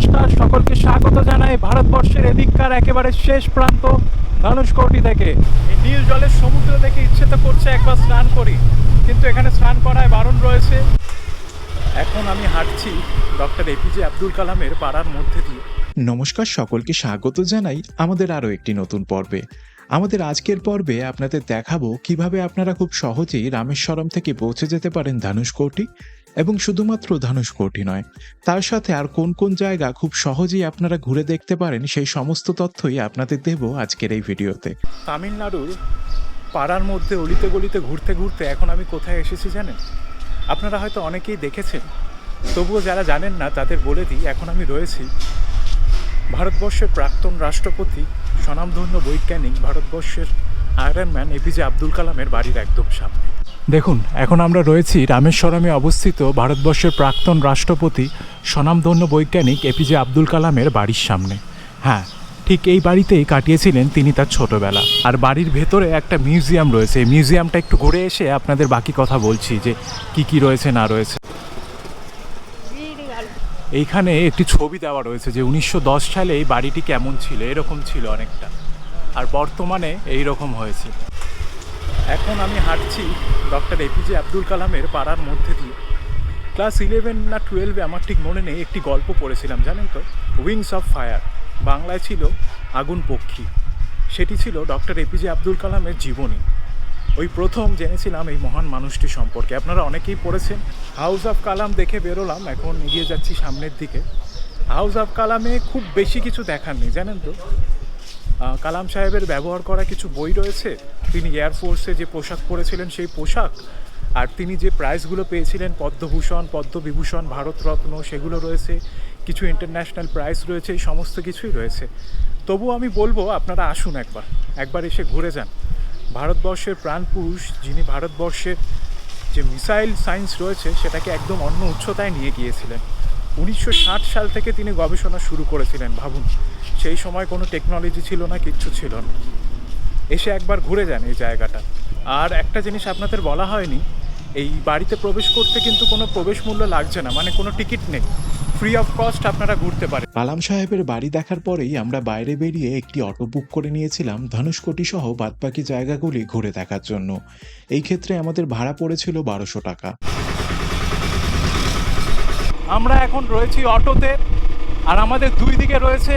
নমস্কার, সকলকে স্বাগত জানাই ভারতবর্ষের এদিককার একেবারে শেষ প্রান্ত ধনুষকোটি থেকে। এই নীল জলের সমুদ্র দেখে ইচ্ছে তো করছে একবার স্নান করি, কিন্তু এখানে স্নান করায় বারণ রয়েছে। এখন আমি হাঁটছি ডক্টর এপিজে আব্দুল কালামের পাড়ার মধ্যে দিয়ে। নমস্কার, সকলকে স্বাগত জানাই আমাদের আরও একটি নতুন পর্বে। আমাদের আজকের পর্বে আপনাদের দেখাবো কীভাবে আপনারা খুব সহজেই রামেশ্বরম থেকে পৌঁছে যেতে পারেন ধনুষকোটি এবং শুধুমাত্র ধনুষকোটি নয়, তার সাথে আর কোন কোন জায়গা খুব সহজেই আপনারা ঘুরে দেখতে পারেন, সেই সমস্ত তথ্যই আপনাদের দেব আজকের এই ভিডিওতে। তামিলনাড়ুর পাড়ার মধ্যে অলিতে গলিতে ঘুরতে ঘুরতে এখন আমি কোথায় এসেছি জানেন? আপনারা হয়তো অনেকেই দেখেছেন, তবুও যারা জানেন না তাদের বলে দিই, এখন আমি রয়েছি ভারতবর্ষের প্রাক্তন রাষ্ট্রপতি, স্বনামধন্য বৈজ্ঞানিক, ভারতবর্ষের আয়রন ম্যান এপিজে আব্দুল কালামের বাড়ির একদম সামনে। দেখুন, এখন আমরা রয়েছি রামেশ্বরমে অবস্থিত ভারতবর্ষের প্রাক্তন রাষ্ট্রপতি স্বনামধন্য বৈজ্ঞানিক এপিজে আব্দুল কালামের বাড়ির সামনে। হ্যাঁ ঠিক এই বাড়িতেই কাটিয়েছিলেন তিনি তার ছোটবেলা। আর বাড়ির ভেতরে একটা মিউজিয়াম রয়েছে। মিউজিয়ামটা একটু ঘুরে এসে আপনাদের বাকি কথা বলছি যে কি কি রয়েছে, না রয়েছে। এইখানে একটি ছবি দেওয়া রয়েছে যে উনিশশো দশ সালে এই বাড়িটি কেমন ছিল, এরকম ছিল অনেকটা। আর বর্তমানে এই রকম হয়েছে। এখন আমি হাঁটছি ডক্টর এপিজে আব্দুল কালামের পাড়ার মধ্যে দিয়ে। ক্লাস ইলেভেন না টুয়েলভে আমার ঠিক মনে নেই, একটি গল্প পড়েছিলাম, জানেন তো? উইংস অফ ফায়ার, বাংলায় ছিল আগুন পক্ষী। সেটি ছিল ডক্টর এপিজে আব্দুল কালামের জীবনী। ওই প্রথম জেনেছিলাম এই মহান মানুষটি সম্পর্কে। আপনারা অনেকেই পড়েছেন, হাউস অফ কালাম দেখে বেরোলাম, এখন এগিয়ে যাচ্ছি সামনের দিকে। হাউস অফ কালামে খুব বেশি কিছু দেখার নেই, জানেন তো? কালাম সাহেবের ব্যবহার করা কিছু বই রয়েছে? তিনি এয়ারফোর্সে যে পোশাক পরেছিলেন সেই পোশাক, আর তিনি যে প্রাইজগুলো পেয়েছিলেন, পদ্মভূষণ, পদ্মবিভূষণ, ভারতরত্ন, সেগুলো রয়েছে, কিছু ইন্টারন্যাশনাল প্রাইজ রয়েছে, এই সমস্ত কিছুই রয়েছে। তবু আমি বলব, আপনারা আসুন একবার একবার এসে ঘুরে যান। ভারতবর্ষের প্রাণপুরুষ যিনি ভারতবর্ষের যে মিসাইল সায়েন্স রয়েছে, সেটাকে একদম অন্য উচ্চতায় নিয়ে গিয়েছিলেন। উনিশশো ষাট সাল থেকে তিনি গবেষণা শুরু করেছিলেন, ভাবুন। সেই সময় কোনো টেকনোলজি ছিল না কিচ্ছু ছিল না। এসে একবার ঘুরে যান এই জায়গাটা। আর একটা জিনিস আপনাদের বলা হয়নি এই বাড়িতে প্রবেশ করতে কিন্তু কোনো প্রবেশ মূল্য লাগছে না মানে কোনো টিকিট নেই। ফ্রি অফ কস্ট আপনারা ঘুরতে পারেন। কালাম সাহেবের বাড়ি দেখার পরেই আমরা বাইরে বেরিয়ে একটি অটো বুক করে নিয়েছিলাম ধনুষকোটি সহ বাদবাকি জায়গাগুলি ঘুরে দেখার জন্য। এই ক্ষেত্রে আমাদের ভাড়া পড়েছিল বারোশো টাকা। আমরা এখন রয়েছি অটোতে। আর আমাদের দুই দিকে রয়েছে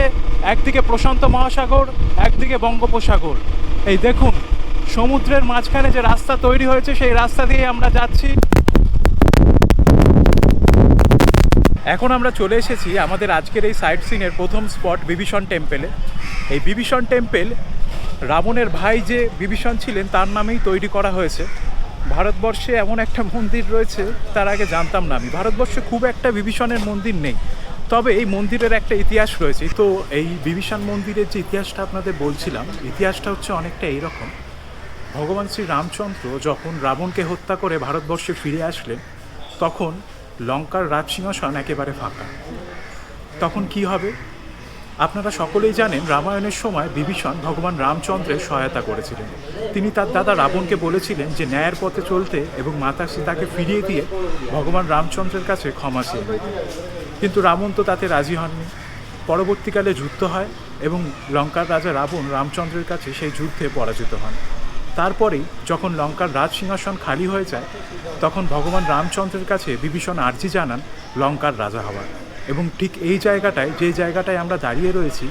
একদিকে প্রশান্ত মহাসাগর, একদিকে বঙ্গোপসাগর। এই দেখুন, সমুদ্রের মাঝখানে যে রাস্তা তৈরি হয়েছে, সেই রাস্তা দিয়ে আমরা যাচ্ছি। এখন আমরা চলে এসেছি আমাদের আজকের এই সাইট সিনের প্রথম স্পট, বিভীষণ টেম্পেলে। এই বিভীষণ টেম্পেল, রাবণের ভাই যে বিভীষণ ছিলেন, তার নামেই তৈরি করা হয়েছে। ভারতবর্ষে এমন একটা মন্দির রয়েছে, তার আগে জানতাম না আমি। ভারতবর্ষে খুব একটা বিভীষণের মন্দির নেই। তবে এই মন্দিরের একটা ইতিহাস রয়েছে। তো এই বিভীষণ মন্দিরের যে ইতিহাসটা আপনাদের বলছিলাম, ইতিহাসটা হচ্ছে অনেকটা এইরকম। ভগবান শ্রী রামচন্দ্র যখন রাবণকে হত্যা করে ভারতবর্ষে ফিরে আসলেন, তখন লঙ্কার রাজসিংহাসন একেবারে ফাঁকা। তখন কি হবে? আপনারা সকলেই জানেন রামায়ণের সময় বিভীষণ ভগবান রামচন্দ্রের সহায়তা করেছিলেন। তিনি তার দাদা রাবণকে বলেছিলেন যে ন্যায়ের পথে চলতে এবং মাতা সীতাকে ফিরিয়ে দিয়ে ভগবান রামচন্দ্রের কাছে ক্ষমা চেয়ে নিতে। কিন্তু রাবণ তো তাতে রাজি হননি। পরবর্তীকালে যুদ্ধ হয় এবং লঙ্কার রাজা রাবণ রামচন্দ্রের কাছে সেই যুদ্ধে পরাজিত হন। তারপরেই যখন লঙ্কার রাজ সিংহাসন খালি হয়ে যায়, তখন ভগবান রামচন্দ্রের কাছে বিভীষণ আর্জি জানান লঙ্কার রাজা হওয়ার। এবং ঠিক এই জায়গাটায়, যে জায়গাটায় আমরা দাঁড়িয়ে রয়েছি,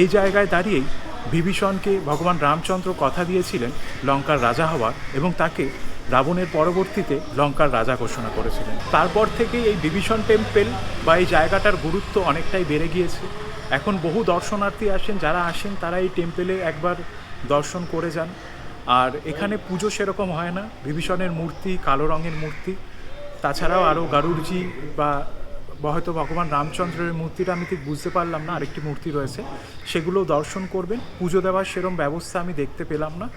এই জায়গায় দাঁড়িয়েই বিভীষণকে ভগবান রামচন্দ্র কথা দিয়েছিলেন লঙ্কার রাজা হওয়ার এবং তাকে রাবণের পরবর্তীতে লঙ্কার রাজা ঘোষণা করেছিলেন। তারপর থেকেই এই বিভীষণ টেম্পেল বা এই জায়গাটার গুরুত্ব অনেকটাই বেড়ে গিয়েছে। এখন বহু দর্শনার্থী আসেন, যারা আসেন, তারা এই টেম্পেলে একবার দর্শন করে যান। আর এখানে পুজো সেরকম হয় না। বিভীষণের মূর্তি, কালো রঙের মূর্তি, তাছাড়াও আরও গারুরজি বা বা হয়তো ভগবান রামচন্দ্রের মূর্তিটা আমি ঠিক বুঝতে পারলাম না, আরেকটি মূর্তি রয়েছে। সেগুলো দর্শন করবেন। পুজো দেওয়ার সেরম ব্যবস্থা আমি দেখতে পেলাম না।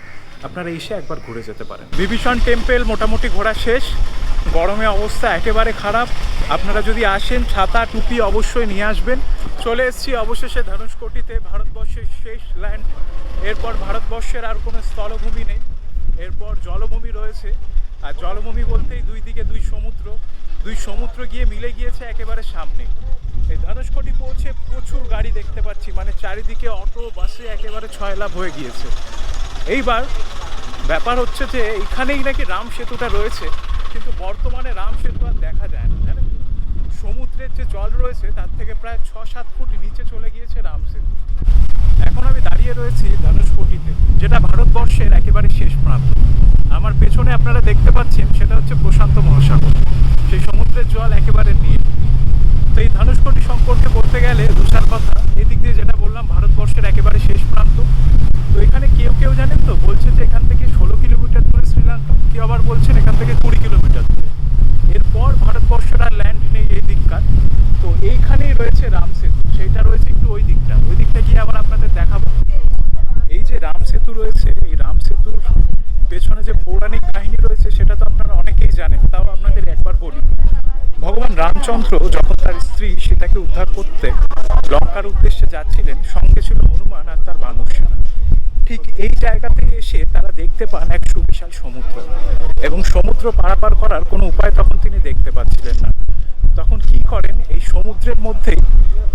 আপনারা এসে একবার ঘুরে যেতে পারেন। বিভীষণ টেম্পেল মোটামুটি ঘোরা শেষ। গরমে অবস্থা একেবারে খারাপ। আপনারা যদি আসেন, ছাতা, টুপি অবশ্যই নিয়ে আসবেন। চলে এসেছি অবশেষে ধনুষকোটিতে। ভারতবর্ষের শেষ ল্যান্ড। এরপর ভারতবর্ষের আর কোনো স্থলভূমি নেই। এরপর জলভূমি রয়েছে। আর জলভূমি বলতেই দুই দিকে দুই সমুদ্র। দুই সমুদ্র গিয়ে মিলে গিয়েছে একেবারে সামনে। এই ধনুষকোটি পৌঁছে প্রচুর গাড়ি দেখতে পাচ্ছি মানে চারিদিকে অটো, বাসে একেবারে লাভ হয়ে গিয়েছে। এইবার ব্যাপার হচ্ছে যে এইখানেই নাকি রাম সেতুটা রয়েছে, কিন্তু বর্তমানে রাম সেতু আর দেখা যায় না, জানেন? সমুদ্রের যে জল রয়েছে, তার থেকে প্রায় ছ সাত ফুট নিচে চলে গিয়েছে রাম সেতু। এখন আমি দাঁড়িয়ে রয়েছি ধনুষকোটিতে, যেটা ভারতবর্ষের একেবারে শেষ প্রান্ত। আমার পেছনে আপনারা দেখতে পাচ্ছেন, সেটা হচ্ছে প্রশান্ত মহাসাগর। সেই সমুদ্রের জল একেবারে নীল। তো এই ধনুষকোটি সম্পর্কে বলতে গেলে দুসার কথা, এদিক দিয়ে যেটা বললাম, ভারতবর্ষের একেবারে শেষ প্রান্ত। তো এখানে কেউ কেউ জানেন তো, বলছে যে এখান থেকে ষোলো কিলোমিটার দূরে শ্রীলঙ্কা, কেউ আবার বলছেন এখান থেকে কুড়ি কিলোমিটার দূরে। এরপর ভারতবর্ষের আর ল্যান্ড নেই এই দিককার। তো এইখানেই রয়েছে রাম সেতু সেইটা রয়েছে একটু ওই দিকটা। ওই দিকটা গিয়ে আবার আপনাদের দেখাবো। এই যে রাম সেতু রয়েছে, এই রাম সেতুর পেছনে যে পৌরাণিক কাহিনী রয়েছে, সেটা তো আপনারা অনেকেই জানেন, তাও আপনাদের একবার বলি। ভগবান রামচন্দ্র যখন তার স্ত্রী সীতাকে উদ্ধার করতে লঙ্কার উদ্দেশ্যে যাচ্ছিলেন, সঙ্গে ছিল হনুমান আর তার সেনা ঠিক এই জায়গা থেকে এসে তারা দেখতে পান এক সুবিশাল সমুদ্র, এবং সমুদ্র পারাপার করার কোনো উপায় তখন তিনি দেখতে পাচ্ছিলেন না। তখন কি করেন, এই সমুদ্রের মধ্যে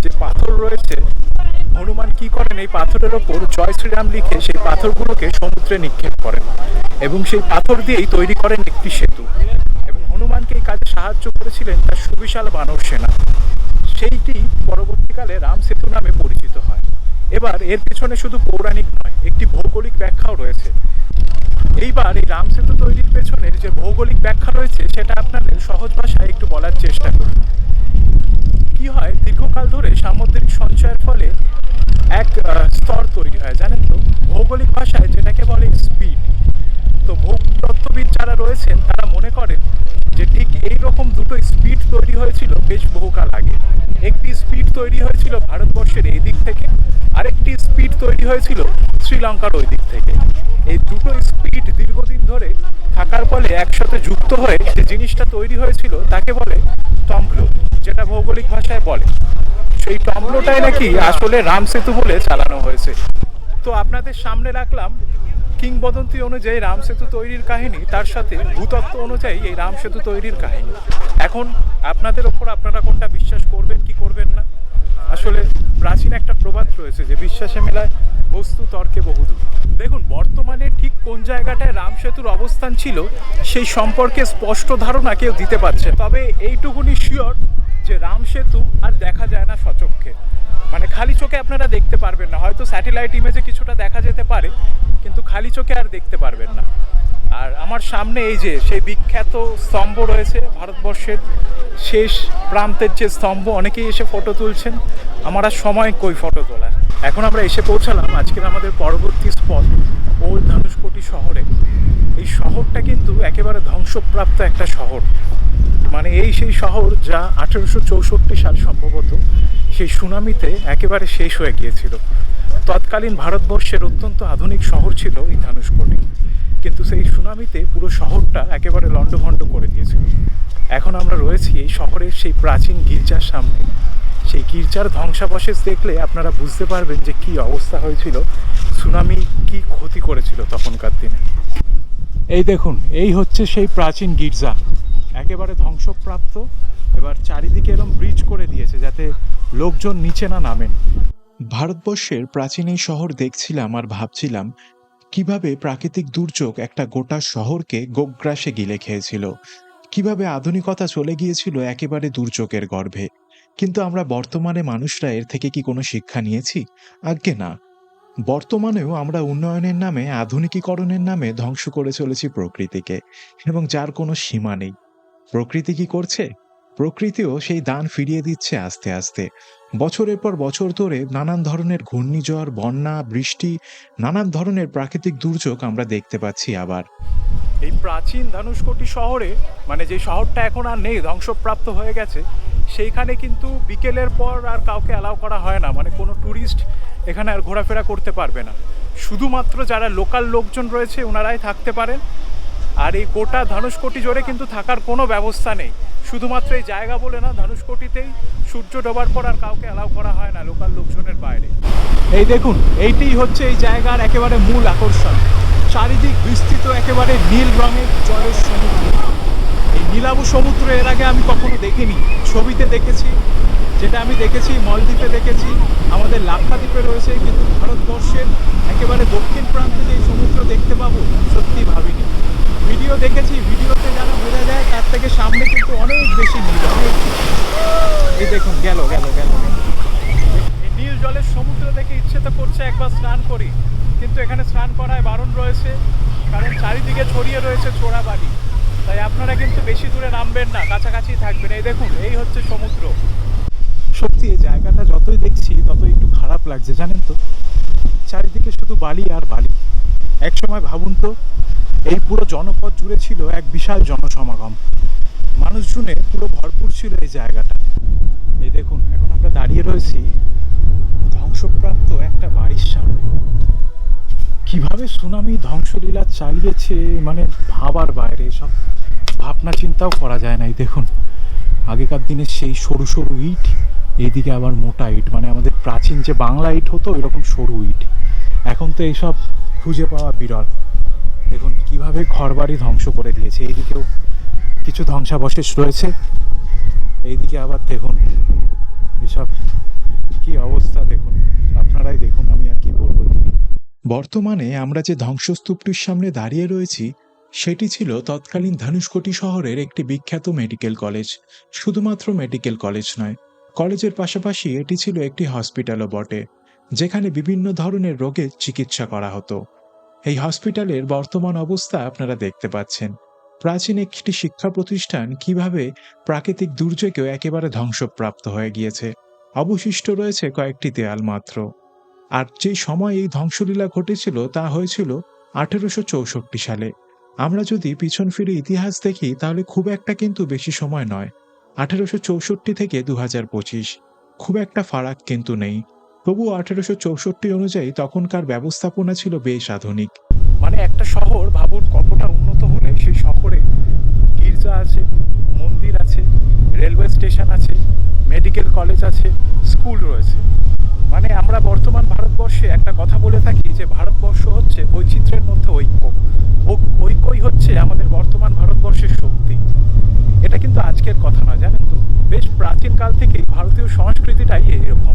যে পাথর রয়েছে হনুমান কি করেন? এই পাথরের ওপর জয় শ্রীরাম লিখে সেই পাথরগুলোকে সমুদ্রে নিক্ষেপ করেন এবং সেই পাথর দিয়েই তৈরি করেন একটি সেতু। এবং হনুমানকে এই কাজে সাহায্য করেছিলেন তার সুবিশাল বানর সেনা। সেইটি পরবর্তীকালে রাম সেতু নামে পরিচিত হয়। এবার এর পেছনে শুধু পৌরাণিক নয়, একটি ভৌগোলিক ব্যাখ্যাও রয়েছে। এইবার এই রাম সেতু তৈরির পেছনের যে ভৌগোলিক ব্যাখ্যা রয়েছে, সেটা আপনাদের সহজ ভাষায় একটু বলার চেষ্টা করি কি হয় দীর্ঘকাল ধরে সামুদ্রিক সঞ্চয়ের ফলে এক স্তর তৈরি হয়, জানেন তো? ভৌগোলিক ভাষায় যেটাকে বলে স্পিড তো ভূতত্ত্ববিদ যারা রয়েছেন, তারা মনে করেন যে ঠিক এই রকম দুটো স্পিড তৈরি হয়েছিল বেশ বহুকাল আগে। একটি স্পিড তৈরি হয়েছিল ভারতবর্ষের এই দিক থেকে, আরেকটি স্পিড তৈরি হয়েছিল শ্রীলঙ্কার ওই দিক থেকে। এই দুটো স্পিড দীর্ঘদিন ধরে থাকার ফলে একসাথে যুক্ত হয়ে যে জিনিসটা তৈরি হয়েছিল তাকে বলে টম্বলো, যেটা ভৌগোলিক ভাষায় বলে। সেই টম্বলোটাই নাকি আসলে রাম সেতু বলে চালানো হয়েছে। তো আপনাদের সামনে রাখলাম। কিংবদন্তি অনুযায়ী রাম সেতু তৈরির কাহিনী, তার সাথে ভূতত্ত্ব অনুযায়ী এই রাম সেতু তৈরির কাহিনী। এখন আপনাদের ওপর আপনারা কোনটা বিশ্বাস করবেন, কি করবেন না? আসলে প্রাচীন একটা প্রবাদ রয়েছে যে বিশ্বাসে মেলায় বস্তু, তর্কে বহুদূর। দেখুন, বর্তমানে ঠিক কোন জায়গাটায় রাম সেতুর অবস্থান ছিল, সেই সম্পর্কে স্পষ্ট ধারণা কেউ দিতে পারছে তবে এইটুকুনি শিওর যে রাম সেতু আর দেখা যায় না সচক্ষে মানে খালি চোখে আপনারা দেখতে পারবেন না। হয়তো স্যাটেলাইট ইমেজে কিছুটা দেখা যেতে পারে, কিন্তু খালি চোখে আর দেখতে পারবেন না। আর আমার সামনে এই যে, সেই বিখ্যাত স্তম্ভ রয়েছে ভারতবর্ষের শেষ প্রান্তের যে স্তম্ভ, অনেকেই এসে ফটো তুলছেন। আমার আর সময় কই ফটো তোলার? এখন আমরা এসে পৌঁছালাম আজকের আমাদের পরবর্তী স্পট ওল্ড ধনুষকোটি শহরে। এই শহরটা কিন্তু একেবারে ধ্বংসপ্রাপ্ত একটা শহর। মানে এই সেই শহর যা আঠেরোশো চৌষট্টি সাল সম্ভবত, সেই সুনামিতে একেবারে শেষ হয়ে গিয়েছিল। তৎকালীন ভারতবর্ষের অত্যন্ত আধুনিক শহর ছিল এই ধনুষকোটি কিন্তু সেই সুনামিতে পুরো শহরটা একেবারে লণ্ডভণ্ড করে দিয়েছিল। এখন আমরা রয়েছি এই শহরের সেই প্রাচীন গির্জার সামনে। সেই গির্জার ধ্বংসাবশেষ দেখলে আপনারা বুঝতে পারবেন যে কি অবস্থা হয়েছিল, সুনামি কি ক্ষতি করেছিল তখনকার দিনে। এই দেখুন, এই হচ্ছে সেই প্রাচীন গির্জা। একেবারে ধ্বংসপ্রাপ্ত। এবার চারিদিকে এরকম ব্রিজ করে দিয়েছে যাতে লোকজন নিচে না নামেন। ভারতবর্ষের প্রাচীন এই শহর দেখছিলাম আর ভাবছিলাম, কীভাবে প্রাকৃতিক দুর্যোগ একটা গোটা শহরকে গোগ্রাসে গিলে খেয়েছিল। কীভাবে আধুনিকতা চলে গিয়েছিল একেবারে দুর্যোগের গর্ভে। কিন্তু আমরা বর্তমানে মানুষরা এর থেকে কি কোনো শিক্ষা নিয়েছি? আজ্ঞে না। বর্তমানেও আমরা উন্নয়নের নামে, আধুনিকীকরণের নামে ধ্বংস করে চলেছি প্রকৃতিকে, এবং যার কোনো সীমা নেই। প্রকৃতি কি করছে? প্রকৃতিও সেই দান ফিরিয়ে দিচ্ছে আস্তে আস্তে। বছরের পর বছর ধরে নানান ধরনের ঘূর্ণিঝড়, বন্যা, বৃষ্টি, নানান ধরনের প্রাকৃতিক দুর্যোগ আমরা দেখতে পাচ্ছি আবার। এই প্রাচীন ধনুষকোটি শহরে মানে যে শহরটা এখন আর নেই, ধ্বংসপ্রাপ্ত হয়ে গেছে, সেইখানে কিন্তু বিকেলের পর আর কাউকে অ্যালাউ করা হয় না। মানে কোনো ট্যুরিস্ট এখানে আর ঘোরাফেরা করতে পারবে না। শুধুমাত্র যারা লোকাল লোকজন রয়েছে, ওনারাই থাকতে পারেন। আর এই গোটা ধনুষকোটি জোরে কিন্তু থাকার কোনো ব্যবস্থা নেই। শুধুমাত্র এই জায়গা বলে না, ধনুষকোটিতেই সূর্য ডোবার পর আর কাউকে অ্যালাউ করা হয় না লোকাল লোকজনের বাইরে। এই দেখুন, এইটাই হচ্ছে এই জায়গার একেবারে মূল আকর্ষণ। চারিদিক বিস্তৃত একেবারে নীল রঙের জলের সমুদ্র। এই নীলাভ সমুদ্র এর আগে আমি কখনো দেখিনি। ছবিতে দেখেছি, যেটা আমি দেখেছি, মলদ্বীপে দেখেছি, আমাদের লাক্ষাদ্বীপে রয়েছে, কিন্তু ভারতবর্ষের একেবারে দক্ষিণ প্রান্তে যে সমুদ্র দেখতে পাবো সত্যি ভাবিনি ভিডিও দেখেছি ভিডিওতে যারা বোঝা যায় তার থেকে সামনে কিন্তু অনেক বেশি নীল অনেক এই দেখুন গেল গেল গেল গেল। এই নীল জলের সমুদ্র দেখে ইচ্ছে একবার স্নান করি। কিন্তু এখানে স্নান করায় বারণ রয়েছে, কারণ চারিদিকে ছড়িয়ে রয়েছে চোরা বালি। তাই আপনারা কিন্তু বেশি দূরে নামবেন না, কাছাকাছি থাকবেন। এই দেখুন, এই হচ্ছে সমুদ্র। সত্যি, এই জায়গাটা যতই দেখছি, ততই একটু খারাপ লাগছে, জানেন তো? চারিদিকে শুধু বালি আর বালি। একসময় ভাবুন তো, এই পুরো জনপদ জুড়ে ছিল এক বিশাল জনসমাগম। মানুষজনে পুরো ভরপুর ছিল এই জায়গাটা। এই দেখুন, এখন আমরা দাঁড়িয়ে রয়েছি ধ্বংসপ্রাপ্ত একটা বাড়ির সামনে কীভাবে সুনামি ধ্বংসলীলা চালিয়েছে মানে ভাবার বাইরে সব ভাবনা চিন্তাও করা যায় না। এই দেখুন, আগেকার দিনে সেই সরু সরু ইট, এইদিকে আবার মোটা ইট মানে আমাদের প্রাচীন যে বাংলা ইট হতো, এরকম সরু ইট। এখন তো এইসব খুঁজে পাওয়া বিরল। দেখুন, কীভাবে ঘরবাড়ি ধ্বংস করে দিয়েছে। এইদিকেও কিছু ধ্বংসাবশেষ রয়েছে। এইদিকে আবার দেখুন, এসব কি অবস্থা দেখুন। আপনারাই দেখুন, আমি আর কি বলব। বর্তমানে আমরা যে ধ্বংসস্তূপটির সামনে দাঁড়িয়ে রয়েছি, সেটি ছিল তৎকালীন ধনুষকোটি শহরের একটি বিখ্যাত মেডিকেল কলেজ। শুধুমাত্র মেডিকেল কলেজ নয়, কলেজের পাশাপাশি এটি ছিল একটি হসপিটালও বটে, যেখানে বিভিন্ন ধরনের রোগের চিকিৎসা করা হতো। এই হসপিটালের বর্তমান অবস্থা আপনারা দেখতে পাচ্ছেন। প্রাচীন একটি শিক্ষা প্রতিষ্ঠান কীভাবে প্রাকৃতিক দুর্যোগেও একেবারে ধ্বংসপ্রাপ্ত হয়ে গিয়েছে, অবশিষ্ট রয়েছে কয়েকটি দেয়াল মাত্র। আর যে সময় এই ধ্বংসলীলা ঘটেছিল তা হয়েছিল আঠেরোশো চৌষট্টি সালে। আমরা যদি পিছন ফিরে ইতিহাস দেখি, তাহলে খুব একটা কিন্তু বেশি সময় নয়। আঠেরোশো চৌষট্টি থেকে দু পঁচিশ। খুব একটা ফারাক কিন্তু নেই। তবুও আঠেরোশো চৌষট্টি অনুযায়ী তখনকার ব্যবস্থাপনা ছিল বেশ আধুনিক। মানে একটা শহর ভাবুন কতটা উন্নত হলে সেই শহরে গির্জা আছে, মন্দির আছে, রেলওয়ে স্টেশন আছে, মেডিকেল কলেজ আছে, স্কুল রয়েছে। আমরা বর্তমান ভারতবর্ষে একটা কথা বলে থাকি যে ভারতবর্ষ হচ্ছে বৈচিত্র্যের মধ্যে ঐক্য। ঐক্যই হচ্ছে আমাদের বর্তমান ভারতবর্ষের শক্তি। এটা কিন্তু আজকের কথা না জানেন তো? বেশ প্রাচীন কাল থেকেই ভারতীয় সংস্কৃতিটাই এরকম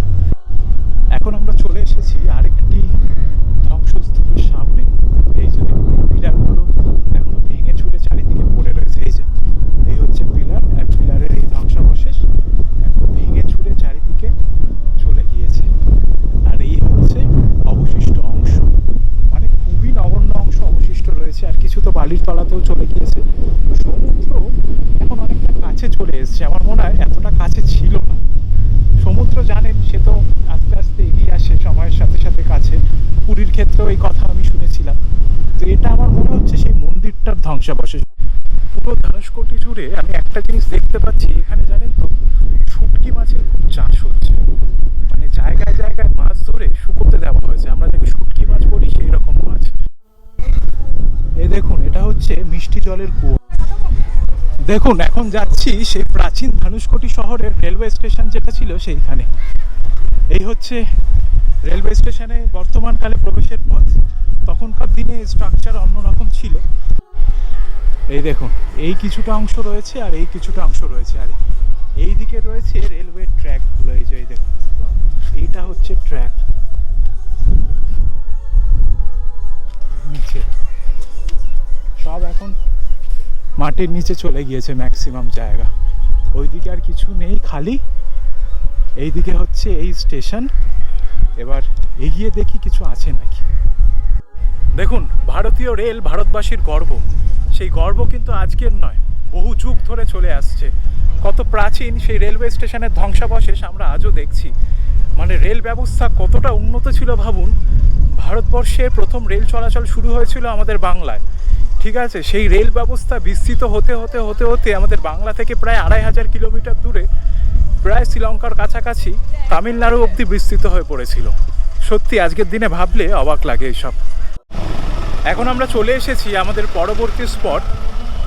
এখন আমরা চলে এসেছি আরেকটি ধ্বংসস্তূপের সামনে এই যে দেখুন এই পিলারগুলো এখনও ভেঙে চুরে চারিদিকে পড়ে রয়েছে এই যে এই হচ্ছে পিলার আর পিলারের এই ধ্বংসাবশেষ এখন ভেঙে চুরে চারিদিকে চলে গিয়েছে আর এই হচ্ছে অবশিষ্ট অংশ মানে খুবই নগণ্য অংশ অবশিষ্ট রয়েছে আর কিছু তো বালির তলাতেও চলে গিয়েছে সমুদ্র এখন অনেকটা কাছে চলে এসেছে আমার মনে হয় এতটা কাছে ছিল না সমুদ্র জানেন সে তো আস্তে আস্তে এগিয়ে আসে সময়ের সাথে সাথে কাছে পুরীর ক্ষেত্রেও এই কথা আমি শুনেছিলাম তো এটা আমার মনে হচ্ছে সেই মন্দিরটার ধ্বংসাবশেষ পুরো ধনুষকোটি জুড়ে আমি একটা জিনিস দেখতে পাচ্ছি, এখানে জানেন তো, শুটকি মাছের খুব চাষ হচ্ছে। মানে জায়গায় জায়গায় মাছ ধরে শুকোতে দেওয়া হয়েছে। আমরা যাকে শুটকি মাছ বলি সেই রকম মাছ। এই দেখুন, এটা হচ্ছে মিষ্টি জলের কুয়ো। দেখুন, এখন যাচ্ছি সেই প্রাচীন ধনুষকোটি শহরের রেলওয়ে স্টেশন যেটা ছিল সেইখানে। এই হচ্ছে রেলওয়ে স্টেশনে বর্তমানকালে প্রবেশের পথ। তখনকার দিনে স্ট্রাকচার অন্যরকম ছিল। এই দেখুন, এই কিছুটা অংশ রয়েছে আর এই কিছুটা অংশ রয়েছে। আর এই দিকে রয়েছে রেলওয়ে ট্র্যাকগুলো, এই যে, এই দেখুন। এইটা হচ্ছে ট্র্যাক। নিচে। সব এখন মাটির নিচে চলে গিয়েছে ম্যাক্সিমাম জায়গা। ওইদিকে আর কিছু নেই, খালি এইদিকে হচ্ছে এই স্টেশন। এবার এগিয়ে দেখি কিছু আছে নাকি। দেখুন, ভারতীয় রেল ভারতবাসীর গর্ব। সেই গর্ব কিন্তু আজকের নয়, বহু যুগ ধরে চলে আসছে। কত প্রাচীন সেই রেলওয়ে স্টেশনের ধ্বংসাবশেষ আমরা আজও দেখছি। মানে রেল ব্যবস্থা কতটা উন্নত ছিল ভাবুন ভারতবর্ষে প্রথম রেল চলাচল শুরু হয়েছিল আমাদের বাংলায়। ঠিক আছে, সেই রেল ব্যবস্থা বিস্তৃত হতে হতে হতে হতে আমাদের বাংলা থেকে প্রায় আড়াই হাজার কিলোমিটার দূরে, প্রায় শ্রীলঙ্কার কাছাকাছি তামিলনাড়ু অবধি বিস্তৃত হয়ে পড়েছিল। সত্যি, আজকের দিনে ভাবলে অবাক লাগে এইসব। এখন আমরা চলে এসেছি আমাদের পরবর্তী স্পট।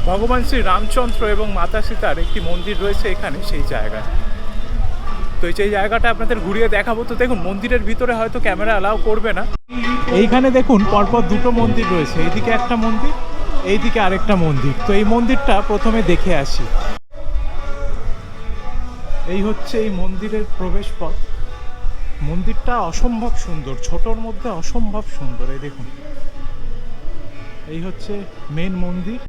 ভগবান শ্রী রামচন্দ্র এবং মাতা সীতার একটি মন্দির রয়েছে এখানে, সেই জায়গায়। তো এই জায়গাটা আপনাদের ঘুরিয়ে দেখাবো, তো দেখুন, মন্দিরের ভিতরে হয়তো ক্যামেরা অ্যালাউ করবে না। এইখানে দেখুন, পরপর দুটো মন্দির রয়েছে। এইদিকে একটা মন্দির, এইদিকে আরেকটা মন্দির। তো এই মন্দিরটা প্রথমে দেখে আসি। এই হচ্ছে এই মন্দিরের প্রবেশ পথ। মন্দিরটা অসম্ভব সুন্দর, ছোটর মধ্যে অসম্ভব সুন্দর, এই দেখুন। এই হচ্ছে মেন মন্দির।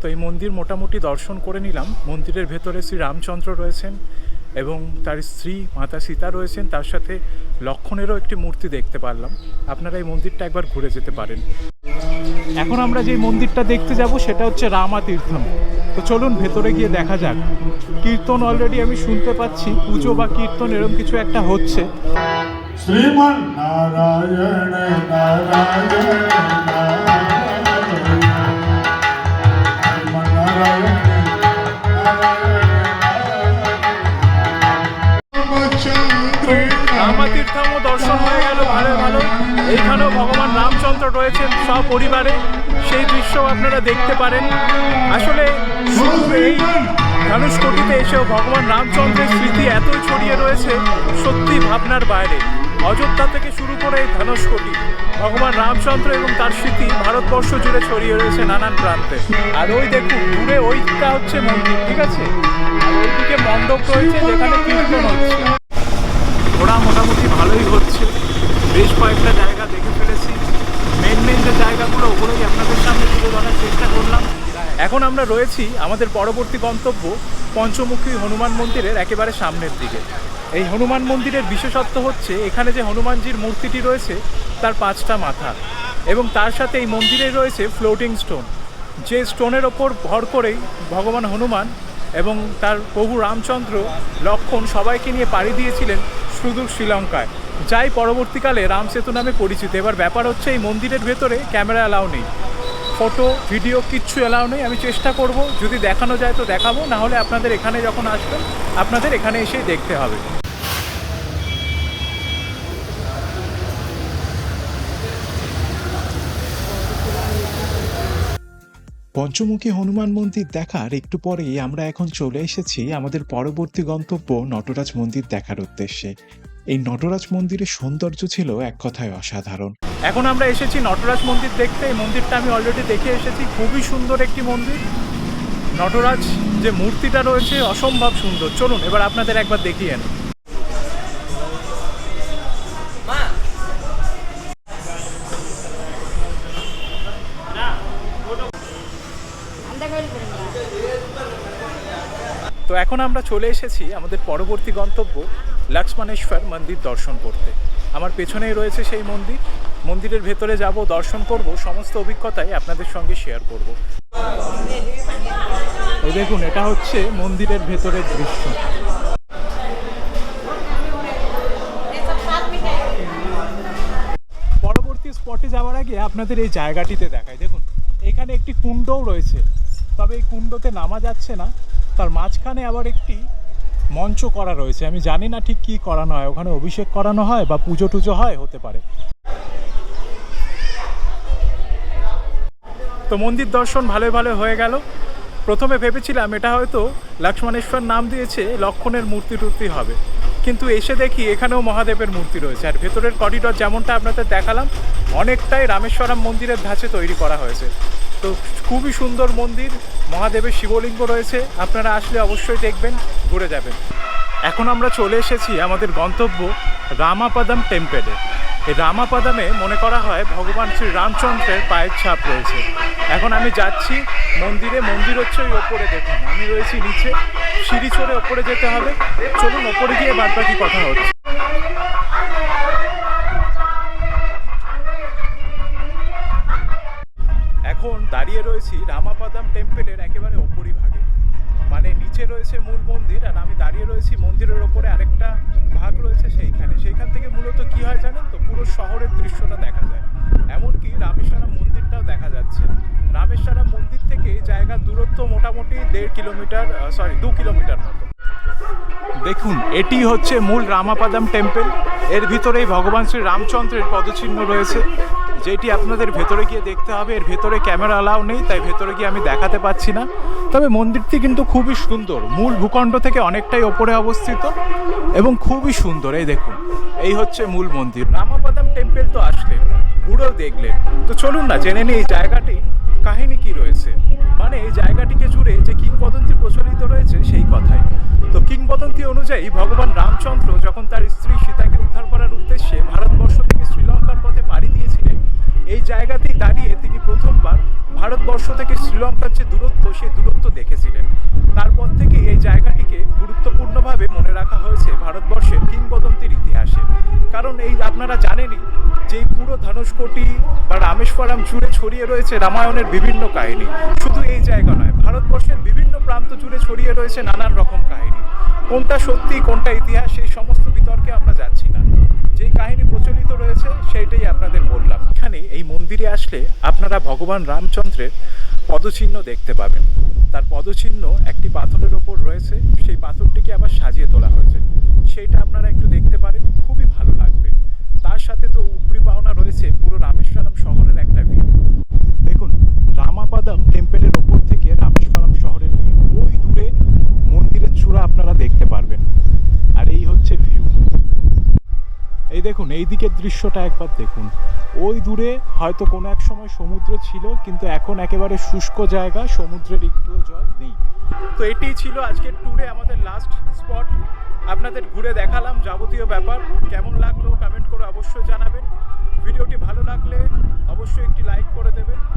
তো এই মন্দির মোটামুটি দর্শন করে নিলাম। মন্দিরের ভেতরে শ্রী রামচন্দ্র রয়েছেন এবং তার স্ত্রী মাতা সীতা রয়েছেন। তার সাথে লক্ষণেরও একটি মূর্তি দেখতে পারলাম। আপনারা এই মন্দিরটা একবার ঘুরে যেতে পারেন। এখন আমরা যে মন্দিরটা দেখতে যাব, সেটা হচ্ছে রামা তীর্থম তো চলুন ভেতরে গিয়ে দেখা যাক। কীর্তন অলরেডি আমি শুনতে পাচ্ছি পুজো বা কীর্তন এরম কিছু একটা হচ্ছে। আমার নারায়ণ দর্শন হয়ে গেল ভালো ভালো। এইখানেও ভগবান রামচন্দ্র রয়েছেন সপরিবারে। সেই দৃশ্য আপনারা দেখতে পারেন। আসলে এই ধনুষ্কটিতে এসেও ভগবান রামচন্দ্রের স্মৃতি এতই ছড়িয়ে রয়েছে, সত্যি ভাবনার বাইরে। অযোধ্যা থেকে শুরু করে এই ধনুষ্কটি, ভগবান রামচন্দ্র এবং তার স্মৃতি ভারতবর্ষ জুড়ে ছড়িয়ে রয়েছে নানান প্রান্তে। আর ওই দেখুন, দূরে ওইটা হচ্ছে মন্দির, ঠিক আছে? ওইদিকে মণ্ডপ রয়েছে যেখানে কীর্তন হচ্ছে। ঘোরা মোটামুটি ভালোই হচ্ছে। বেশ কয়েকটা জায়গা দেখে ফেলেছি। মেন মেন যে জায়গাগুলো, ওগুলোই আপনাদের সামনে তুলে ধরার চেষ্টা করলাম। এখন আমরা রয়েছি আমাদের পরবর্তী গন্তব্য, পঞ্চমুখী হনুমান মন্দিরের একেবারে সামনের দিকে। এই হনুমান মন্দিরের বিশেষত্ব হচ্ছে, এখানে যে হনুমানজির মূর্তিটি রয়েছে, তার পাঁচটা মাথা এবং তার সাথে এই মন্দিরে রয়েছে ফ্লোটিং স্টোন যে স্টোনের ওপর ভর করেই ভগবান হনুমান এবং তার প্রভু রামচন্দ্র লক্ষণ সবাইকে নিয়ে পাড়ি দিয়েছিলেন সুদূর শ্রীলঙ্কায়। যাই পরবর্তীকালে রাম সেতু নামে পরিচিত। এবার ব্যাপার হচ্ছে এই মন্দিরের ভেতরে ক্যামেরা অ্যালাউ নেই। ফটো, ভিডিও কিচ্ছু অ্যালাউ নেই। আমি চেষ্টা করব, যদি দেখানো যায় তো দেখাবো না হলে আপনাদের এখানে যখন আসবেন, আপনাদের এখানে এসেই দেখতে হবে। পঞ্চমুখী হনুমান মন্দির দেখার একটু পরেই আমরা এখন চলে এসেছি আমাদের পরবর্তী গন্তব্য নটরাজ মন্দির দেখার উদ্দেশ্যে। এই নটরাজ মন্দিরের সৌন্দর্য ছিল এক কথায় অসাধারণ। এখন আমরা এসেছি নটরাজ মন্দির দেখতে। এই মন্দিরটা আমি অলরেডি দেখে এসেছি। খুবই সুন্দর একটি মন্দির। নটরাজ যে মূর্তিটা রয়েছে অসম্ভব সুন্দর। চলুন এবার আপনাদের একবার দেখিয়ে তো এখন আমরা চলে এসেছি আমাদের পরবর্তী গন্তব্য। লক্ষ্মণেশ্বর মন্দির দর্শন করতে। আমার পেছনেই রয়েছে সেই মন্দির। মন্দিরের ভেতরে যাব, দর্শন করব, সমস্ত অভিজ্ঞতাই আপনাদের সঙ্গে শেয়ার করব। এই দেখুন, এটা হচ্ছে মন্দিরের ভেতরের দৃশ্য। পরবর্তী স্পটে যাওয়ার আগে আপনাদের এই জায়গাটিতে দেখাই। দেখুন, এখানে একটি কুণ্ডও রয়েছে। তবে এই কুণ্ডতে নামা যাচ্ছে না। তার মাঝখানে আবার একটি মঞ্চ করা রয়েছে। আমি জানি না ঠিক কী করানো হয়। ওখানে অভিষেক করানো হয় বা পুজো টুজো হয়? হতে পারে। তো মন্দির দর্শন ভালোই ভালো হয়ে গেল। প্রথমে ভেবেছিলাম এটা হয়তো লক্ষ্মণেশ্বর নাম দিয়েছে, লক্ষণের মূর্তি টুর্তি হবে। কিন্তু এসে দেখি এখানেও মহাদেবের মূর্তি রয়েছে। আর ভেতরের করিডর যেমনটা আপনাদের দেখালাম, অনেকটাই রামেশ্বরম মন্দিরের ধাঁচে তৈরি করা হয়েছে। তো খুবই সুন্দর মন্দির, মহাদেবের শিবলিঙ্গ রয়েছে, আপনারা আসলে অবশ্যই দেখবেন, ঘুরে যাবেন। এখন আমরা চলে এসেছি আমাদের গন্তব্য রামাপাদাম টেম্পেলে। এই রামাপাদামে মনে করা হয় ভগবান শ্রী রামচন্দ্রের পায়ের ছাপ রয়েছে। এখন আমি যাচ্ছি মন্দিরে, মন্দির হচ্ছে ওই ওপরে, দেখুন, আমি রয়েছি নিচে, সিঁড়ি চড়ে ওপরে যেতে হবে। চলুন, ওপরে গিয়ে বাদ বাকি কথা হচ্ছে। এখন দাঁড়িয়ে রয়েছি রামাপাদাম টেম্পেলের একেবারে ওপরই ভাগে মানে নিচে রয়েছে মূল মন্দির আর আমি দাঁড়িয়ে রয়েছি মন্দিরের ওপরে আরেকটা ভাগ রয়েছে সেইখানে। সেইখান থেকে মূলত কি হয় জানেন তো? পুরো শহরের দৃশ্যটা দেখা যায়। এমনকি রামেশ্বরম মন্দিরটাও দেখা যাচ্ছে। রামেশ্বরম মন্দির থেকে জায়গার দূরত্ব মোটামুটি দেড় কিলোমিটার সরি দু কিলোমিটার মতো। দেখুন, এটি হচ্ছে মূল রামাপাদাম টেম্পল। এর ভিতরেই ভগবান শ্রী রামচন্দ্রের পদচিহ্ন রয়েছে। যেটি আপনাদের ভেতরে গিয়ে দেখতে হবে, এর ভেতরে ক্যামেরা অ্যালাউ নেই, তাই ভেতরে গিয়ে আমি দেখাতে পাচ্ছি না। তবে মন্দিরটি কিন্তু খুবই সুন্দর। মূল ভূখণ্ড থেকে অনেকটাই ওপরে অবস্থিত এবং খুবই সুন্দর। এই দেখুন, এই হচ্ছে মূল মন্দির। রামাপাদাম টেম্পল তো আসলেন ঘুরেও দেখলেন। তো চলুন না, জেনে নিই এই জায়গাটি, কাহিনী কি রয়েছে। মানে এই জায়গাটিকে জুড়ে যে কিংবদন্তি প্রচলিত রয়েছে, সেই কথাই। তো কিংবদন্তি অনুযায়ী ভগবান রামচন্দ্র যখন তার স্ত্রী সীতাকে ভারতবর্ষ থেকে শ্রীলঙ্কার যে দূরত্ব, সেই দূরত্ব দেখেছিলেন। তারপর থেকে এই জায়গাটিকে গুরুত্বপূর্ণভাবে মনে রাখা হয়েছে ভারতবর্ষের কিংবদন্তির ইতিহাসে। কারণ এই আপনারা জানেনই যে পুরো ধনুষ্কোটি বা রামেশ্বরম জুড়ে ছড়িয়ে রয়েছে রামায়ণের বিভিন্ন কাহিনী। শুধু এই জায়গা নয়, ভারতবর্ষের বিভিন্ন প্রান্ত জুড়ে ছড়িয়ে রয়েছে নানান রকম কাহিনী। কোনটা সত্যি, কোনটা ইতিহাস, সেই সমস্ত বিতর্কে আমরা যাচ্ছি না। কাহিনী প্রচলিত রয়েছে, সেইটাই আপনাদের বললাম। এখানে এই মন্দিরে আসলে আপনারা ভগবান রামচন্দ্রের পদচিহ্ন দেখতে পাবেন। তার পদচিহ্ন একটি পাথরের ওপর রয়েছে, সেই পাথরটিকে আবার সাজিয়ে তোলা হয়েছে। সেইটা আপনারা একটু দেখতে পারেন, খুবই ভালো লাগবে। তার সাথে তো উপরি পাওনা রয়েছে পুরো রামেশ্বরম শহরের একটা ভিউ দেখুন রামাপাদম টেম্পলের ওপর থেকে রামেশ্বরম শহরের view। ওই দূরে মন্দিরের চূড়া আপনারা দেখতে পারবেন আর এই হচ্ছে ভিউ এই দেখুন এই দিকের দৃশ্যটা একবার দেখুন। ওই দূরে হয়তো কোনো এক সময় সমুদ্র ছিল, কিন্তু এখন একেবারে শুষ্ক জায়গা, সমুদ্রের একটুও জল নেই। তো এটি ছিল আজকের ট্যুরে আমাদের লাস্ট স্পট আপনাদের ঘুরে দেখালাম যাবতীয় ব্যাপার। কেমন লাগল কমেন্ট করে অবশ্যই জানাবেন। ভিডিওটি ভালো লাগলে অবশ্যই একটি লাইক করে দেবেন।